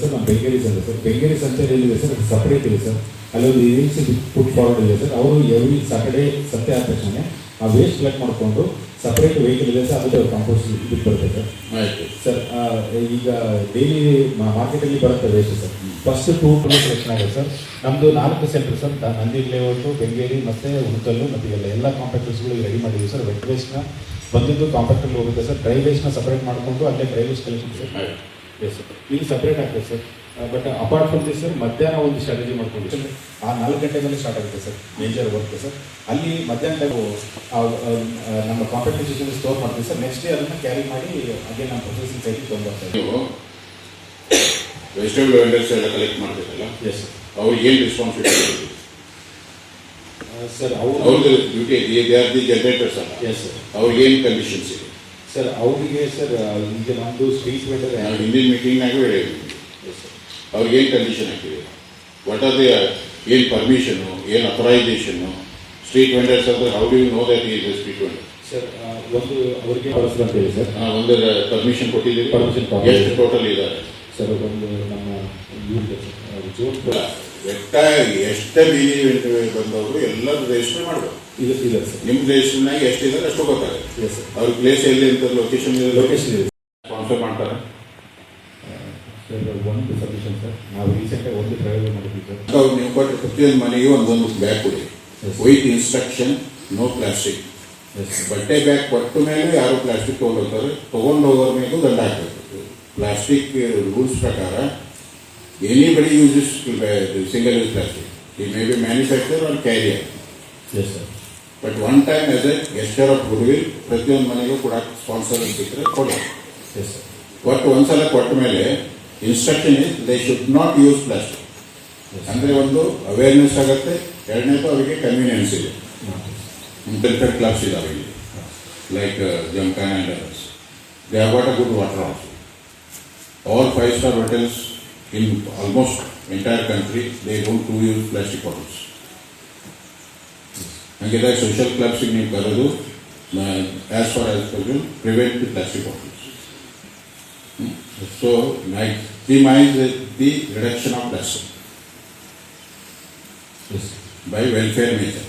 Sir ನಮ್ಮ ಬೆಂಗೇರಿ ಸಂತೆ sir Bengeri ಅಂತ ಏನಿದೆ ಸರ್ ಅದು ಸಪ್ರೇಟ್ ಇದೆ ಸರ್ ಅಲ್ಲೊಂದು ಏಜೆನ್ಸಿ ಫುಡ್ ಫಾರ್ವರ್ಡ್ ಇದೆ ಸರ್ ಅವರು ಎವ್ರಿ ಸಾಟರ್ಡೆ ಸಂತೆ ಆದ ತಕ್ಷಣ ಆ ವೇಸ್ಟ್ ಕಲೆಕ್ಟ್ ಮಾಡಿಕೊಂಡು ಸಪ್ರೇಟ್ ವೆಹಿಕಲ್ ಇದೆ ಸರ್ ಅದಕ್ಕೆ ಕಾಂಪೋಸ್ಟ್ ಇದು ಬರುತ್ತೆ ಸರ್ ಆಯ್ತು ಸರ್ ಈಗ ಡೈಲಿ ಮಾರ್ಕೆಟಲ್ಲಿ ಬರುತ್ತೆ waste sir first two two selection ಆಗುತ್ತೆ ಸರ್ ನಮ್ಮದು ನಾಲ್ಕು centre sir Nandi layout Bengeri ಮತ್ತು ಉಣಕಲ್ಲು ಮತ್ತು ಇವೆಲ್ಲ ಎಲ್ಲ ಕಾಂಪ್ಯಾಕ್ಟರ್ಸ್ಗಳು ರೆಡಿ ಮಾಡಿದ್ದೀವಿ ಸರ್ ವೆಟ್ ವೇಸ್ಟ್ನ ಬಂದಿದ್ದು ಕಾಂಪ್ಯಾಕ್ಟಲ್ಲಿ ಹೋಗುತ್ತೆ ಸರ್ ಡ್ರೈ ವೇಸ್ಟ್ನ ಸಪ್ರೇಟ್ ಮಾಡಿಕೊಂಡು ಅಲ್ಲೇ dry waste collection sir yes sir ಇಲ್ಲಿ ಸಪ್ರೇಟ್ ಆಗ್ತದೆ sir but apart from this sir ಮಧ್ಯಾಹ್ನ ಒಂದು ಸ್ಟ್ರಾಟಜಿ ಮಾಡ್ಕೊಂಡಿದ್ದೆ ಆ ನಾಲ್ಕು ಗಂಟೆ ಮೇಲೆ ಸ್ಟಾರ್ಟ್ ಆಗುತ್ತೆ ಸರ್ ಮೇಜರ್ ವರ್ಕ್ ಸರ್ ಅಲ್ಲಿ ಮಧ್ಯಾಹ್ನ ನಮ್ಮ ಕಾಂಪಿಟೇಷನ್ ಸ್ಟೋರ್ ಮಾಡ್ತೀವಿ ಸರ್ ನೆಕ್ಸ್ಟ್ ಡೇ ಅದನ್ನು ಕ್ಯಾರಿ ಮಾಡಿ ಅದೇ ನಮ್ಮ ಪ್ರೊಸೆಸಿಂಗ್ ಸೈಟಿಗೆ ತೊಗೊಂಡು ನೀವು ವೆಜಿಟೇಬಲ್ ವೆಂಡರ್ಸ್ ಎಲ್ಲ ಕಲೆಕ್ಟ್ ಮಾಡ್ಬೇಕಲ್ಲ ಎಸ್ ಸರ್ ಅವ್ರಿಗೆ ಏನು ರೆಸ್ಪಾನ್ಸಿಬಿಲಿಟಿ ಸರ್ ಅವರು ಅವ್ರದ್ದು duty they are the generators ಅಲ್ಲ? ಎಸ್ ಸರ್ ಅವ್ರಿಗೆ ಏನು ಕಂಡೀಷನ್ಸ್ ಇದೆ? ಸರ್ ಅವರಿಗೆ ಸರ್ ಈಗ ನಮ್ಮದು ಸ್ಟ್ರೀಟ್ ವೆಂಡರ್ ನಾವು ಹಿಂದಿನ ಮೀಟಿಂಗ್ನಾಗೂ ಹೇಳಿದ್ವಿ ಅವ್ರಿಗೆ ಏನು ಕಂಡೀಷನ್ ಹಾಕಿದೆ ವಾಟ್ ಆರ್ ದಿ ಏನು ಪರ್ಮಿಷನು ಏನು ಅಥರೈಸೇಷನು ಸ್ಟ್ರೀಟ್ ವೆಂಡರ್ಸ್ ಅಂದ್ರೆ how do you know that is street vendor sir ಒಂದು ಅವರಿಗೆ ಹೇಳಿ ಸರ್ ಒಂದು ಪರ್ಮಿಷನ್ ಕೊಟ್ಟಿದ್ದೀವಿ ಪರ್ಮಿಷನ್ ಕೊಟ್ಟಿದ್ದೀವಿ. ಎಷ್ಟು ಟೋಟಲ್ ಇದ್ದಾರೆ? ಸರ್ ಒಂದು ನಮ್ಮ ಇವ್ರಿಗೆ ಸರ್ ಜೂನ್ ಎಷ್ಟ ಬೀದಿ ಬಂದವರು ಎಲ್ಲರೂ ರಿಜಿಸ್ಟರ್ ಮಾಡಬೇಕು. ಇದು ಇಲ್ಲ ಸರ್. ನಿಮ್ಮ ರಿಜಿಸ್ಟರ್ನಾಗ ಎಷ್ಟಿದ್ದಾರೆ ಅಷ್ಟು ಗೊತ್ತಾಗುತ್ತೆ. ಎಸ್ ಸರ್ ಅವ್ರ ಪ್ಲೇಸ್ ಎಲ್ಲಿ ಅಂತ ಲೊಕೇಶನ್ ಲೊಕೇಶನ್ ಇದೆ. ಸ್ಪಾನ್ಸರ್ ಮಾಡ್ತಾರೆ. ಸರ್ ಒಂದು ಸಜೆಷನ್ ಸರ್ ನಾವು ರೀಸೆಂಟಾಗಿ ಒಂದು ಟ್ರಾವೆಲ್ ಮಾಡಿದ್ವಿ ಸರ್ ಅವ್ರು ನೀವು ಕೊಟ್ಟರೆ ಪ್ರತಿಯೊಂದು ಮನೆಗೆ ಒಂದೊಂದು ಬ್ಯಾಗ್ ಕೊಡಿ. ವೈಟ್ ಇನ್ಸ್ಟ್ರಕ್ಷನ್ ನೋ ಪ್ಲಾಸ್ಟಿಕ್ ಬಟ್ಟೆ ಬ್ಯಾಗ್ ಕೊಟ್ಟ ಮೇಲೆ ಯಾರು ಪ್ಲಾಸ್ಟಿಕ್ ತೊಗೊಂಡೋಗ್ತಾರೆ ತೊಗೊಂಡು ಹೋಗೋರ ಮೇಲೂ ದಂಡ ಹಾಕಬೇಕು. ಪ್ಲಾಸ್ಟಿಕ್ ರೂಲ್ಸ್ ಪ್ರಕಾರ anybody uses single use plastic he may be manufacture or carrier yes sir but one time as a gesture of goodwill ಪ್ರತಿಯೊಂದು ಮನೆಗೂ ಕೂಡ ಸ್ಪಾನ್ಸರ್ ಸಿಕ್ಕರೆ ಕೊಡಿ ಒಟ್ಟು ಒಂದ್ಸಲ ಕೊಟ್ಟ ಮೇಲೆ instruction is they should not use plastic ಅಂದರೆ ಒಂದು ಅವೇರ್ನೆಸ್ ಆಗುತ್ತೆ ಎರಡನೇದು ಅವರಿಗೆ ಕನ್ವೀನಿಯನ್ಸ್ ಇದೆ. ಇಂಟರ್ಫೆಕ್ಟ್ ಕ್ಲಾಸ್ ಇದೆ ಅವರಿಗೆ like ಜಂಕನ್ and others they have a good water also All five star hotels in almost entire country they don't to use plastic bottles ಹಂಗಿದಾಗ social ಕ್ಲಬ್ಸ್ಗೆ ನೀವು ಕರೆದು as far as person prevent the plastic bottles so maximize the reduction of plastic is by welfare measure.